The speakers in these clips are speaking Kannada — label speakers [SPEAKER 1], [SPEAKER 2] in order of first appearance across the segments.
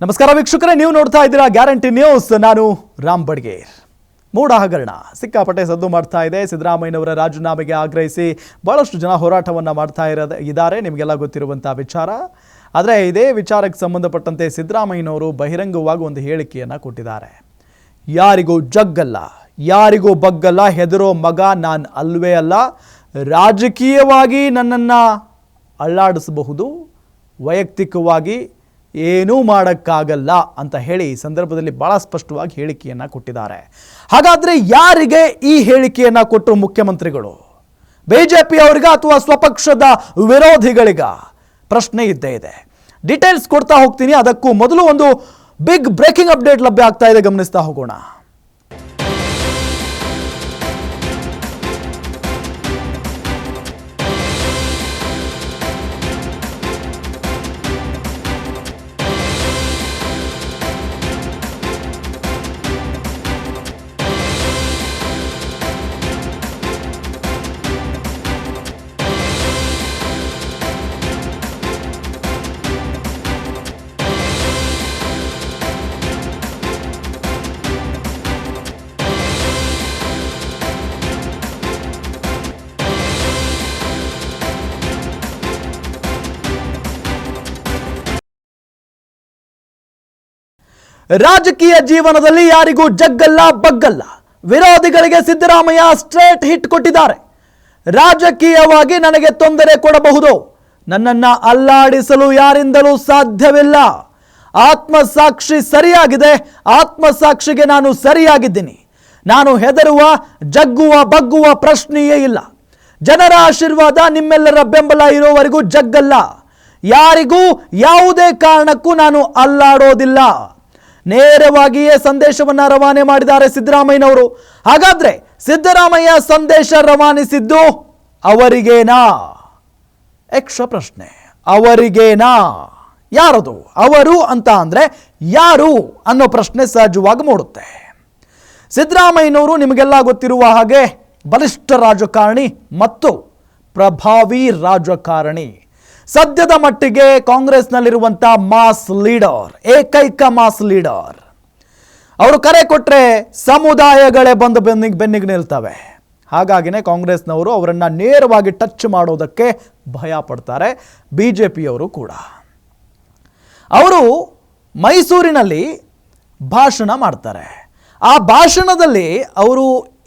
[SPEAKER 1] ನಮಸ್ಕಾರ ವೀಕ್ಷಕರೇ, ನೀವು ನೋಡ್ತಾ ಇದ್ದೀರಾ ಗ್ಯಾರಂಟಿ ನ್ಯೂಸ್. ನಾನು ರಾಮ್ ಬಡ್ಗೇರ್. ಮೂಡ ಹಗರಣ ಸಿಕ್ಕಾಪಟ್ಟೆ ಸದ್ದು ಮಾಡ್ತಾ ಇದೆ. ಸಿದ್ದರಾಮಯ್ಯನವರ ರಾಜೀನಾಮೆಗೆ ಆಗ್ರಹಿಸಿ ಬಹಳಷ್ಟು ಜನ ಹೋರಾಟವನ್ನು ಮಾಡ್ತಾ ಇರೋದು ಇದ್ದಾರೆ. ನಿಮಗೆಲ್ಲ ಗೊತ್ತಿರುವಂಥ ವಿಚಾರ. ಆದರೆ ಇದೇ ವಿಚಾರಕ್ಕೆ ಸಂಬಂಧಪಟ್ಟಂತೆ ಸಿದ್ದರಾಮಯ್ಯನವರು ಬಹಿರಂಗವಾಗಿ ಒಂದು ಹೇಳಿಕೆಯನ್ನು ಕೊಟ್ಟಿದ್ದಾರೆ. ಯಾರಿಗೂ ಜಗ್ಗಲ್ಲ, ಯಾರಿಗೂ ಬಗ್ಗಲ್ಲ, ಹೆದರೋ ಮಗ ನಾನು ಅಲ್ವೇ ಅಲ್ಲ. ರಾಜಕೀಯವಾಗಿ ನನ್ನನ್ನು ಅಳ್ಳಾಡಿಸಬಹುದು ವೈಯಕ್ತಿಕವಾಗಿ ಏನೂ ಮಾಡೋಕ್ಕಾಗಲ್ಲ ಅಂತ ಹೇಳಿ ಈ ಸಂದರ್ಭದಲ್ಲಿ ಭಾಳ ಸ್ಪಷ್ಟವಾಗಿ ಹೇಳಿಕೆಯನ್ನು ಕೊಟ್ಟಿದ್ದಾರೆ. ಹಾಗಾದರೆ ಯಾರಿಗೆ ಈ ಹೇಳಿಕೆಯನ್ನು ಕೊಟ್ಟರು ಮುಖ್ಯಮಂತ್ರಿಗಳು? ಬಿ ಜೆ ಅಥವಾ ಸ್ವಪಕ್ಷದ ವಿರೋಧಿಗಳಿಗ? ಪ್ರಶ್ನೆ ಇದ್ದೇ ಇದೆ. ಡೀಟೇಲ್ಸ್ ಕೊಡ್ತಾ ಹೋಗ್ತೀನಿ. ಅದಕ್ಕೂ ಮೊದಲು ಒಂದು ಬಿಗ್ ಬ್ರೇಕಿಂಗ್ ಅಪ್ಡೇಟ್ ಲಭ್ಯ ಆಗ್ತಾ ಇದೆ. ಗಮನಿಸ್ತಾ ಹೋಗೋಣ. ರಾಜಕೀಯ ಜೀವನದಲ್ಲಿ ಯಾರಿಗೂ ಜಗ್ಗಲ್ಲ, ಬಗ್ಗಲ್ಲ. ವಿರೋಧಿಗಳಿಗೆ ಸಿದ್ದರಾಮಯ್ಯ ಸ್ಟ್ರೇಟ್ ಹಿಟ್ ಕೊಟ್ಟಿದ್ದಾರೆ. ರಾಜಕೀಯವಾಗಿ ನನಗೆ ತೊಂದರೆ ಕೊಡಬಹುದು. ನನ್ನನ್ನ ಅಲ್ಲಾಡಿಸಲು ಯಾರಿಂದಲೂ ಸಾಧ್ಯವಿಲ್ಲ. ಆತ್ಮಸಾಕ್ಷಿ ಸರಿಯಾಗಿದೆ, ಆತ್ಮಸಾಕ್ಷಿಗೆ ನಾನು ಸರಿಯಾಗಿದ್ದೀನಿ. ನಾನು ಹೆದರುವ, ಜಗ್ಗುವ, ಬಗ್ಗುವ ಪ್ರಶ್ನೆಯೇ ಇಲ್ಲ. ಜನರ ಆಶೀರ್ವಾದ ನಿಮ್ಮೆಲ್ಲರ ಬೆಂಬಲ ಇರೋವರೆಗೂ ಜಗ್ಗಲ್ಲ. ಯಾರಿಗೂ ಯಾವುದೇ ಕಾರಣಕ್ಕೂ ನಾನು ಅಲ್ಲಾಡೋದಿಲ್ಲ. ನೇರವಾಗಿಯೇ ಸಂದೇಶವನ್ನ ರವಾನೆ ಮಾಡಿದ್ದಾರೆ ಸಿದ್ದರಾಮಯ್ಯನವರು. ಹಾಗಾದ್ರೆ ಸಿದ್ದರಾಮಯ್ಯ ಸಂದೇಶ ರವಾನಿಸಿದ್ದು ಅವರಿಗೇನಾ? ಯಕ್ಷ ಪ್ರಶ್ನೆ. ಅವರಿಗೇನಾ? ಯಾರದು? ಅವರು ಅಂತ ಅಂದ್ರೆ ಯಾರು ಅನ್ನೋ ಪ್ರಶ್ನೆ ಸಹಜವಾಗಿ ಮೂಡುತ್ತೆ. ಸಿದ್ದರಾಮಯ್ಯನವರು ನಿಮಗೆಲ್ಲ ಗೊತ್ತಿರುವ ಹಾಗೆ ಬಲಿಷ್ಠ ರಾಜಕಾರಣಿ ಮತ್ತು ಪ್ರಭಾವಿ ರಾಜಕಾರಣಿ. ಸದ್ಯದ ಮಟ್ಟಿಗೆ ಕಾಂಗ್ರೆಸ್ನಲ್ಲಿರುವಂಥ ಮಾಸ್ ಲೀಡರ್, ಏಕೈಕ ಮಾಸ್ ಲೀಡರ್. ಅವರು ಕರೆ ಕೊಟ್ಟರೆ ಸಮುದಾಯಗಳೇ ಬಂದು ಬೆನ್ನಿಗೆ ಬೆನ್ನಿಗೆ ನಿಲ್ತವೆ. ಹಾಗಾಗಿನೇ ಕಾಂಗ್ರೆಸ್ನವರು ಅವರನ್ನು ನೇರವಾಗಿ ಟಚ್ ಮಾಡೋದಕ್ಕೆ ಭಯ ಪಡ್ತಾರೆ ಬಿ ಜೆ ಪಿಯವರು ಕೂಡ. ಅವರು ಮೈಸೂರಿನಲ್ಲಿ ಭಾಷಣ ಮಾಡ್ತಾರೆ. ಆ ಭಾಷಣದಲ್ಲಿ ಅವರು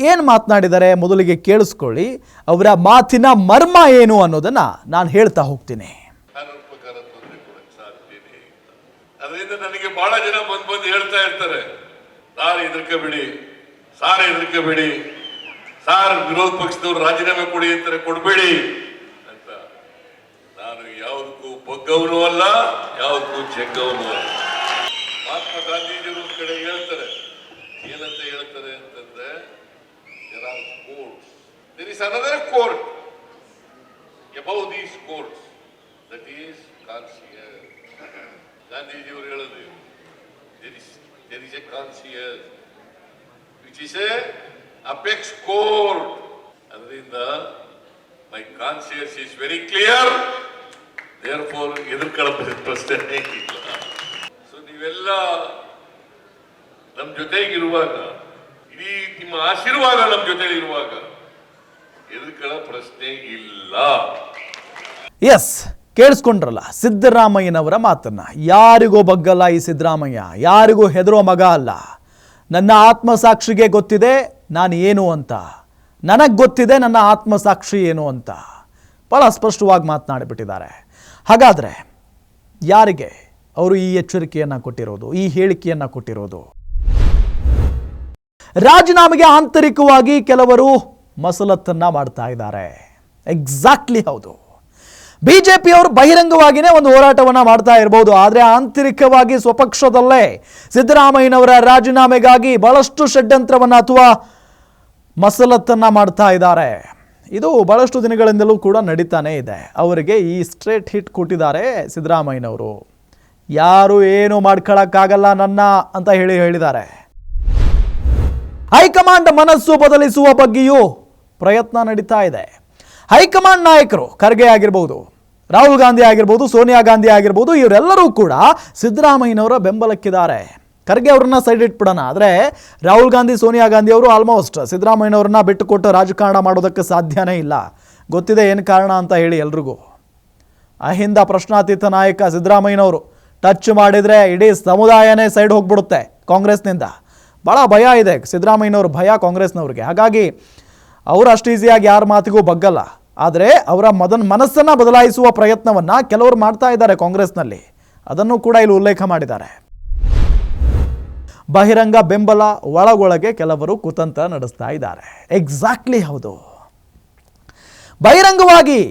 [SPEAKER 1] ಏನು ಮಾತನಾಡಿದ್ದಾರೆ ಮೊದಲಿಗೆ ಕೇಳಿಸ್ಕೊಳ್ಳಿ, ಅವರ ಮಾತಿನ ಮರ್ಮ ಏನು ಅನ್ನೋದನ್ನು ನಾನು ಹೇಳ್ತಾ ಹೋಗ್ತೀನಿ.
[SPEAKER 2] ಅದರಿಂದ ನನಗೆ ಬಹಳ ಜನ ಬಂದು ಬಂದು ಹೇಳ್ತಾ ಇರ್ತಾರೆ, ಸಾರ್ ಹೆದರ್ಕೋಬೇಡಿ ಸಾರ್ ಹೆದರ್ಕೋಬೇಡಿ, ಸಾರ್ ವಿರೋಧ ಪಕ್ಷದವ್ರು ರಾಜೀನಾಮೆ ಕೊಡಿ ಅಂತಾರೆ, ಕೊಡಬೇಡಿ ಅಂತ. ನಾನು ಯಾವುದಕ್ಕೂ ಬಗ್ಗವನು ಅಲ್ಲ, ಯಾವುದಕ್ಕೂ ಜಗ್ಗವನು ಅಲ್ಲ. ಮಹಾತ್ಮ ಗಾಂಧೀಜಿಯವರು ಕಡೆ ಹೇಳ್ತಾರೆ, ಏನಂತ ಹೇಳ್ತಾರೆ ಅಂತಂದ್ರೆ there are courts there is another court above these courts that is conscience ಗಾಂಧೀಜಿಯವರು ಹೇಳೋದು there is there is a concierge which is a apex court ಅದರಿಂದ my conscience is very clear therefore ಎದುರ್ಕೊಳ್ಳೋ ಪ್ರಶ್ನೆ ಇಲ್ಲ ಸೊ ನೀವೆಲ್ಲ ನಮ್ಮ ಜೊತೆಗಿರುವಾಗ ನಿಮ್ಮ ಆಶೀರ್ವಾದ ನಮ್ಮ ಜೊತೆ ಇರುವಾಗ ಎದುಕಳ ಪ್ರಶ್ನೆ ಇಲ್ಲ.
[SPEAKER 1] ಎಸ್ ಕೇಳಿಸ್ಕೊಂಡ್ರಲ್ಲ, ಸಿದ್ದರಾಮಯ್ಯನವರ ಮಾತನ್ನ. ಯಾರಿಗೂ ಬಗ್ಗಲ್ಲ ಈ ಸಿದ್ದರಾಮಯ್ಯ, ಯಾರಿಗೂ ಹೆದರೋ ಮಗ ಅಲ್ಲ. ನನ್ನ ಆತ್ಮಸಾಕ್ಷಿಗೆ ಗೊತ್ತಿದೆ, ನಾನು ಏನು ಅಂತ. ನನಗೆ ಗೊತ್ತಿದೆ, ನನ್ನ ಆತ್ಮಸಾಕ್ಷಿ ಏನು ಅಂತ. ಭಾಳ ಸ್ಪಷ್ಟವಾಗಿ ಮಾತನಾಡಿಬಿಟ್ಟಿದ್ದಾರೆ. ಹಾಗಾದರೆ, ಯಾರಿಗೆ? ಅವರು ಈ ಎಚ್ಚರಿಕೆಯನ್ನು ಕೊಟ್ಟಿರೋದು, ಈ ಹೇಳಿಕೆಯನ್ನು ಕೊಟ್ಟಿರೋದು? ರಾಜೀನಾಮೆಗೆ ಆಂತರಿಕವಾಗಿ ಕೆಲವರು ಮಸಲತ್ತನ್ನ ಮಾಡ್ತಾ ಇದ್ದಾರೆ. ಎಕ್ಸಾಕ್ಟ್ಲಿ ಹೌದು. ಬಿಜೆಪಿಯವರು ಬಹಿರಂಗವಾಗಿಯೇ ಒಂದು ಹೋರಾಟವನ್ನು ಮಾಡ್ತಾ ಇರಬಹುದು ಆದರೆ ಆಂತರಿಕವಾಗಿ ಸ್ವಪಕ್ಷದಲ್ಲೇ ಸಿದ್ದರಾಮಯ್ಯನವರ ರಾಜೀನಾಮೆಗಾಗಿ ಬಹಳಷ್ಟು ಷಡ್ಯಂತ್ರವನ್ನ ಅಥವಾ ಮಸಲತ್ತನ್ನ ಮಾಡ್ತಾ ಇದ್ದಾರೆ. ಇದು ಬಹಳಷ್ಟು ದಿನಗಳಿಂದಲೂ ಕೂಡ ನಡೀತಾನೇ ಇದೆ. ಅವರಿಗೆ ಈ ಸ್ಟ್ರೇಟ್ ಹಿಟ್ ಕೊಟ್ಟಿದ್ದಾರೆ ಸಿದ್ದರಾಮಯ್ಯನವರು. ಯಾರು ಏನು ಮಾಡ್ಕೊಳ್ಳೋಕ್ಕಾಗಲ್ಲ ನನ್ನ ಅಂತ ಹೇಳಿ ಹೇಳಿದ್ದಾರೆ. ಹೈಕಮಾಂಡ್ ಮನಸ್ಸು ಬದಲಿಸುವ ಬಗ್ಗೆಯೂ ಪ್ರಯತ್ನ ನಡೀತಾ ಇದೆ. ಹೈಕಮಾಂಡ್ ನಾಯಕರು ಖರ್ಗೆ ಆಗಿರ್ಬೋದು, ರಾಹುಲ್ ಗಾಂಧಿ ಆಗಿರ್ಬೋದು, ಸೋನಿಯಾ ಗಾಂಧಿ ಆಗಿರ್ಬೋದು, ಇವರೆಲ್ಲರೂ ಕೂಡ ಸಿದ್ದರಾಮಯ್ಯನವರ ಬೆಂಬಲಕ್ಕಿದ್ದಾರೆ. ಖರ್ಗೆ ಅವ್ರನ್ನ ಸೈಡ್ ಇಟ್ಬಿಡೋಣ. ಆದರೆ ರಾಹುಲ್ ಗಾಂಧಿ, ಸೋನಿಯಾ ಗಾಂಧಿ ಅವರು ಆಲ್ಮೋಸ್ಟ್ ಸಿದ್ದರಾಮಯ್ಯನವ್ರನ್ನ ಬಿಟ್ಟುಕೊಟ್ಟು ರಾಜಕಾರಣ ಮಾಡೋದಕ್ಕೆ ಸಾಧ್ಯನೇ ಇಲ್ಲ. ಗೊತ್ತಿದೆ ಏನು ಕಾರಣ ಅಂತ ಹೇಳಿ ಎಲ್ರಿಗೂ. ಅಹಿಂದ ಪ್ರಶ್ನಾತೀತ ನಾಯಕ ಸಿದ್ದರಾಮಯ್ಯನವರು ಟಚ್ ಮಾಡಿದರೆ ಇಡೀ ಸಮುದಾಯನೇ ಸೈಡ್ ಹೋಗ್ಬಿಡುತ್ತೆ ಕಾಂಗ್ರೆಸ್ನಿಂದ. ಭಾಳ ಭಯ ಇದೆ. ಸಿದ್ದರಾಮಯ್ಯನವ್ರ ಭಯ ಕಾಂಗ್ರೆಸ್ನವ್ರಿಗೆ. ಹಾಗಾಗಿ ಅವರು ಅಷ್ಟು ಈಸಿಯಾಗಿ ಯಾರ ಮಾತಿಗೂ ಬಗ್ಗಲ್ಲ. ಆದರೆ ಅವರ ಮದನ್ ಮನಸ್ಸನ್ನು ಬದಲಾಯಿಸುವ ಪ್ರಯತ್ನವನ್ನು ಕೆಲವರು ಮಾಡ್ತಾ ಇದ್ದಾರೆ ಕಾಂಗ್ರೆಸ್ನಲ್ಲಿ. ಅದನ್ನು ಕೂಡ ಇಲ್ಲಿ ಉಲ್ಲೇಖ ಮಾಡಿದ್ದಾರೆ. ಬಹಿರಂಗ ಬೆಂಬಲ ಒಳಗೊಳಗೆ ಕೆಲವರು ಕುತಂತ್ರ ನಡೆಸ್ತಾ ಇದ್ದಾರೆ. ಎಕ್ಸಾಕ್ಟ್ಲಿ ಹೌದು. ಬಹಿರಂಗವಾಗಿ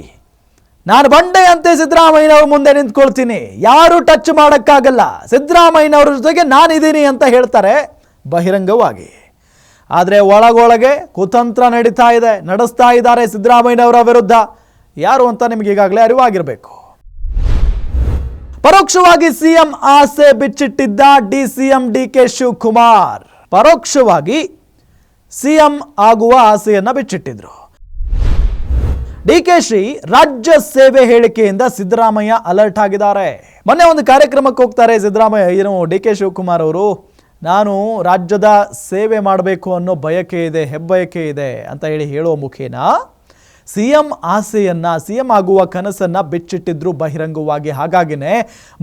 [SPEAKER 1] ನಾನು ಬಂಡೆ ಅಂತೆ ಸಿದ್ದರಾಮಯ್ಯನವ್ರ ಮುಂದೆ ನಿಂತ್ಕೊಳ್ತೀನಿ. ಯಾರು ಟಚ್ ಮಾಡೋಕ್ಕಾಗಲ್ಲ. ಸಿದ್ದರಾಮಯ್ಯನವ್ರ ಜೊತೆಗೆ ನಾನಿದ್ದೀನಿ ಅಂತ ಹೇಳ್ತಾರೆ. ಬಹಿರಂಗವಾಗಿ. ಆದರೆ ಒಳಗೊಳಗೆ ಕುತಂತ್ರ ನಡೀತಾ ಇದೆ, ನಡೆಸ್ತಾ ಇದ್ದಾರೆ ಸಿದ್ದರಾಮಯ್ಯನವರ ವಿರುದ್ಧ. ಯಾರು ಅಂತ ನಿಮಗೆ ಈಗಾಗಲೇ ಅರಿವಾಗಿರಬೇಕು. ಪರೋಕ್ಷವಾಗಿ ಸಿಎಂ ಆಸೆ ಬಿಚ್ಚಿಟ್ಟಿದ್ದ D CM D K Shivakumar. ಪರೋಕ್ಷವಾಗಿ ಸಿಎಂ ಆಗುವ ಆಸೆಯನ್ನು ಬಿಚ್ಚಿಟ್ಟಿದ್ರು. ಡಿ ಕೆ ಶ್ರೀ ರಾಜ್ಯ ಸೇವೆ ಹೇಳಿಕೆಯಿಂದ ಸಿದ್ದರಾಮಯ್ಯ ಅಲರ್ಟ್ ಆಗಿದ್ದಾರೆ. ಮೊನ್ನೆ ಒಂದು ಕಾರ್ಯಕ್ರಮಕ್ಕೆ ಹೋಗ್ತಾರೆ ಸಿದ್ದರಾಮಯ್ಯ. ಏನು ಡಿ ಕೆ ಶಿವಕುಮಾರ್ ಅವರು ನಾನು ರಾಜ್ಯದ ಸೇವೆ ಮಾಡಬೇಕು ಅನ್ನೋ ಬಯಕೆ ಇದೆ, ಹೆಬ್ಬಯಕೆ ಇದೆ ಅಂತ ಹೇಳಿ ಹೇಳೋ ಮುಖೇನ ಸಿ ಎಂ ಆಸೆಯನ್ನು ಸಿ ಎಂ ಆಗುವ ಕನಸನ್ನು ಬಿಚ್ಚಿಟ್ಟಿದ್ರು ಬಹಿರಂಗವಾಗಿ. ಹಾಗಾಗಿನೇ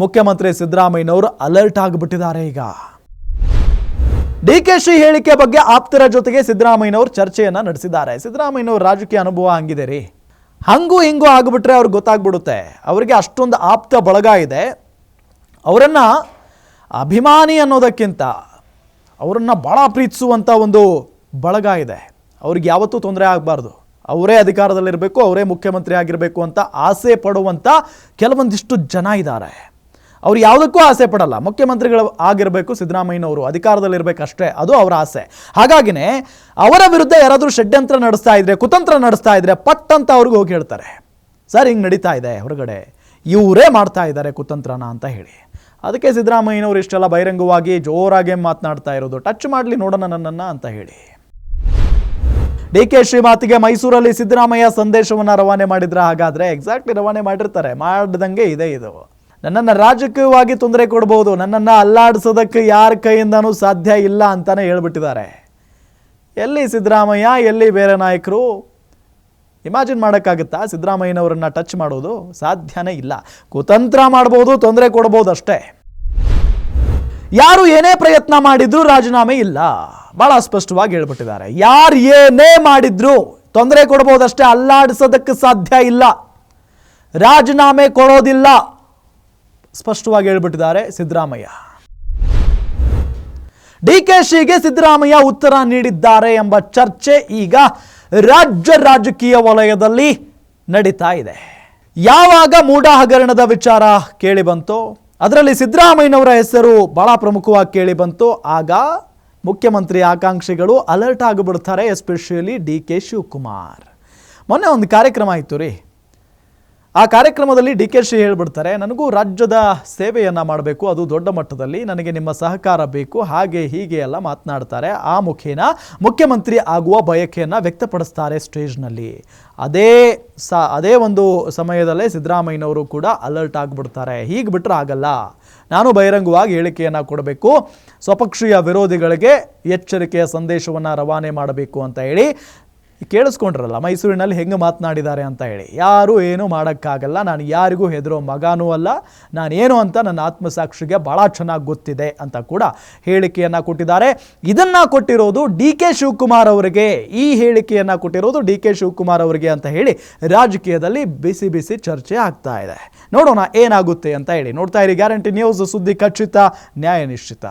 [SPEAKER 1] ಮುಖ್ಯಮಂತ್ರಿ ಸಿದ್ದರಾಮಯ್ಯನವರು ಅಲರ್ಟ್ ಆಗಿಬಿಟ್ಟಿದ್ದಾರೆ ಈಗ. ಡಿ ಕೆ ಶಿ ಹೇಳಿಕೆ ಬಗ್ಗೆ ಆಪ್ತರ ಜೊತೆಗೆ ಸಿದ್ದರಾಮಯ್ಯನವರು ಚರ್ಚೆಯನ್ನು ನಡೆಸಿದ್ದಾರೆ. ಸಿದ್ದರಾಮಯ್ಯನವರು ರಾಜಕೀಯ ಅನುಭವ ಹಂಗಿದೆ ರೀ ಹಂಗೂ ಹಿಂಗೂ ಆಗಿಬಿಟ್ರೆ ಅವ್ರಿಗೆ ಗೊತ್ತಾಗ್ಬಿಡುತ್ತೆ. ಅವರಿಗೆ ಅಷ್ಟೊಂದು ಆಪ್ತ ಬಳಗ ಇದೆ. ಅವರನ್ನು ಅಭಿಮಾನಿ ಅನ್ನೋದಕ್ಕಿಂತ ಅವರನ್ನು ಭಾಳ ಪ್ರೀತಿಸುವಂಥ ಒಂದು ಬಳಗ ಇದೆ. ಅವ್ರಿಗೆ ಯಾವತ್ತೂ ತೊಂದರೆ ಆಗಬಾರ್ದು. ಅವರೇ ಅಧಿಕಾರದಲ್ಲಿರಬೇಕು, ಅವರೇ ಮುಖ್ಯಮಂತ್ರಿ ಆಗಿರಬೇಕು ಅಂತ ಆಸೆ ಪಡುವಂಥ ಕೆಲವೊಂದಿಷ್ಟು ಜನ ಇದ್ದಾರೆ. ಅವ್ರು ಯಾವುದಕ್ಕೂ ಆಸೆ ಪಡಲ್ಲ. ಮುಖ್ಯಮಂತ್ರಿಗಳು ಆಗಿರಬೇಕು, ಸಿದ್ದರಾಮಯ್ಯನವರು ಅಧಿಕಾರದಲ್ಲಿರಬೇಕಷ್ಟೇ ಅದು ಅವರ ಆಸೆ. ಹಾಗಾಗಿನೇ ಅವರ ವಿರುದ್ಧ ಯಾರಾದರೂ ಷಡ್ಯಂತ್ರ ನಡೆಸ್ತಾ ಇದ್ರೆ, ಕುತಂತ್ರ ನಡೆಸ್ತಾ ಇದ್ರೆ ಪಟ್ ಅಂತ ಅವ್ರಿಗೆ ಹೋಗಿ ಹೇಳ್ತಾರೆ. ಸರ್, ಹಿಂಗೆ ನಡೀತಾ ಇದೆ, ಹೊರಗಡೆ. ಇವರೇ ಮಾಡ್ತಾ ಇದ್ದಾರೆ ಕುತಂತ್ರನ ಅಂತ ಹೇಳಿ. ಅದಕ್ಕೆ ಸಿದ್ದರಾಮಯ್ಯನವರು ಇಷ್ಟೆಲ್ಲ ಬಹಿರಂಗವಾಗಿ ಜೋರಾಗಿ ಮಾತನಾಡ್ತಾ ಇರೋದು. ಟಚ್ ಮಾಡಲಿ ನೋಡೋಣ ನನ್ನನ್ನು ಅಂತ ಹೇಳಿ. ಡಿ ಕೆ ಶ್ರೀ ಮಾತಿಗೆ ಮೈಸೂರಲ್ಲಿ ಸಿದ್ದರಾಮಯ್ಯ ಸಂದೇಶವನ್ನು ರವಾನೆ ಮಾಡಿದ್ರೆ ಹಾಗಾದರೆ ಎಕ್ಸಾಕ್ಟ್ಲಿ ರವಾನೆ ಮಾಡಿರ್ತಾರೆ. ಮಾಡ್ದಂಗೆ ಇದೆ ಇದು. ನನ್ನನ್ನು ರಾಜಕೀಯವಾಗಿ ತೊಂದರೆ ಕೊಡ್ಬೋದು. ನನ್ನನ್ನು ಅಲ್ಲಾಡಿಸೋದಕ್ಕೆ ಯಾರ ಕೈಯಿಂದನೂ ಸಾಧ್ಯ ಇಲ್ಲ ಅಂತಾನೆ ಹೇಳ್ಬಿಟ್ಟಿದ್ದಾರೆ. ಎಲ್ಲಿ ಸಿದ್ದರಾಮಯ್ಯ, ಎಲ್ಲಿ ಬೇರೆ ನಾಯಕರು? ಇಮ್ಯಾಜಿನ್ ಮಾಡೋಕ್ಕಾಗುತ್ತಾ ಸಿದ್ದರಾಮಯ್ಯನವರನ್ನು ಟಚ್ ಮಾಡೋದು? ಸಾಧ್ಯನೇ ಇಲ್ಲ. ಕುತಂತ್ರ ಮಾಡ್ಬೋದು, ತೊಂದರೆ ಕೊಡ್ಬೋದು ಅಷ್ಟೇ ಯಾರು ಏನೇ ಪ್ರಯತ್ನ ಮಾಡಿದ್ರು ರಾಜೀನಾಮೆ ಇಲ್ಲ. ಬಹಳ ಸ್ಪಷ್ಟವಾಗಿ ಹೇಳ್ಬಿಟ್ಟಿದ್ದಾರೆ. ಯಾರು ಏನೇ ಮಾಡಿದ್ರು ತೊಂದರೆ ಕೊಡ್ಬೋದಷ್ಟೇ ಅಲ್ಲಾಡಿಸೋದಕ್ಕೆ ಸಾಧ್ಯ ಇಲ್ಲ. ರಾಜೀನಾಮೆ ಕೊಡೋದಿಲ್ಲ. ಸ್ಪಷ್ಟವಾಗಿ ಹೇಳ್ಬಿಟ್ಟಿದ್ದಾರೆ ಸಿದ್ದರಾಮಯ್ಯ. ಡಿ ಕೆ ಶಿಗೆ ಸಿದ್ದರಾಮಯ್ಯ ಉತ್ತರ ನೀಡಿದ್ದಾರೆ ಎಂಬ ಚರ್ಚೆ ಈಗ ರಾಜ್ಯ ರಾಜಕೀಯ ವಲಯದಲ್ಲಿ ನಡೀತಾ ಇದೆ. ಯಾವಾಗ ಮೂಡ ಹಗರಣದ ವಿಚಾರ ಕೇಳಿ ಬಂತೋ ಅದರಲ್ಲಿ ಸಿದ್ದರಾಮಯ್ಯನವರ ಹೆಸರು ಬಹಳ ಪ್ರಮುಖವಾಗಿ ಕೇಳಿ ಬಂತು. ಆಗ ಮುಖ್ಯಮಂತ್ರಿ ಆಕಾಂಕ್ಷಿಗಳು ಅಲರ್ಟ್ ಆಗಿಬಿಡ್ತಾರೆ, ಎಸ್ಪೆಷಲಿ ಡಿ ಕೆ ಶಿವಕುಮಾರ್. ಮೊನ್ನೆ ಒಂದು ಕಾರ್ಯಕ್ರಮ ಆಯಿತು ರೀ. ಆ ಕಾರ್ಯಕ್ರಮದಲ್ಲಿ ಡಿ ಕೆ ಶಿ ಹೇಳ್ಬಿಡ್ತಾರೆ, ನನಗೂ ರಾಜ್ಯದ ಸೇವೆಯನ್ನು ಮಾಡಬೇಕು, ಅದು ದೊಡ್ಡ ಮಟ್ಟದಲ್ಲಿ, ನನಗೆ ನಿಮ್ಮ ಸಹಕಾರ ಬೇಕು, ಹಾಗೆ ಹೀಗೆ ಎಲ್ಲ ಮಾತನಾಡ್ತಾರೆ. ಆ ಮುಖೇನ ಮುಖ್ಯಮಂತ್ರಿ ಆಗುವ ಬಯಕೆಯನ್ನು ವ್ಯಕ್ತಪಡಿಸ್ತಾರೆ ಸ್ಟೇಜ್ನಲ್ಲಿ. ಅದೇ ಸ, ಅದೇ ಒಂದು ಸಮಯದಲ್ಲೇ ಸಿದ್ದರಾಮಯ್ಯನವರು ಕೂಡ ಅಲರ್ಟ್ ಆಗಿಬಿಡ್ತಾರೆ. ಹೀಗೆ ಬಿಟ್ಟರೆ ಆಗಲ್ಲ. ನಾನು ಬಹಿರಂಗವಾಗಿ ಹೇಳಿಕೆಯನ್ನು ಕೊಡಬೇಕು. ಸ್ವಪಕ್ಷೀಯ ವಿರೋಧಿಗಳಿಗೆ ಎಚ್ಚರಿಕೆಯ ಸಂದೇಶವನ್ನು ರವಾನೆ ಮಾಡಬೇಕು ಅಂತ ಹೇಳಿ ಕೇಳಿಸ್ಕೊಂಡ್ರಲ್ಲ, ಮೈಸೂರಿನಲ್ಲಿ ಹೆಂಗೆ ಮಾತನಾಡಿದ್ದಾರೆ ಅಂತ ಹೇಳಿ. ಯಾರೂ ಏನೂ ಮಾಡೋಕ್ಕಾಗಲ್ಲ, ನಾನು ಯಾರಿಗೂ ಹೆದರೋ ಮಗನೂ ಅಲ್ಲ ನಾನೇನು ಅಂತ ನನ್ನ ಆತ್ಮಸಾಕ್ಷಿಗೆ ಭಾಳ ಚೆನ್ನಾಗಿ ಗೊತ್ತಿದೆ ಅಂತ ಕೂಡ ಹೇಳಿಕೆಯನ್ನು ಕೊಟ್ಟಿದ್ದಾರೆ. ಇದನ್ನು ಕೊಟ್ಟಿರೋದು ಡಿ ಕೆ ಶಿವಕುಮಾರ್ ಅವರಿಗೆ. ಈ ಹೇಳಿಕೆಯನ್ನು ಕೊಟ್ಟಿರೋದು ಡಿ ಕೆ ಶಿವಕುಮಾರ್ ಅವರಿಗೆ ಅಂತ ಹೇಳಿ ರಾಜಕೀಯದಲ್ಲಿ ಬಿಸಿ ಬಿಸಿ ಚರ್ಚೆ ಆಗ್ತಾ ಇದೆ. ನೋಡೋಣ ಏನಾಗುತ್ತೆ ಅಂತ ಹೇಳಿ. ನೋಡ್ತಾ ಇರಿ, ಗ್ಯಾರಂಟಿ ನ್ಯೂಸ್ ಸುದ್ದಿ ಖಚಿತ, ನ್ಯಾಯ ನಿಶ್ಚಿತ.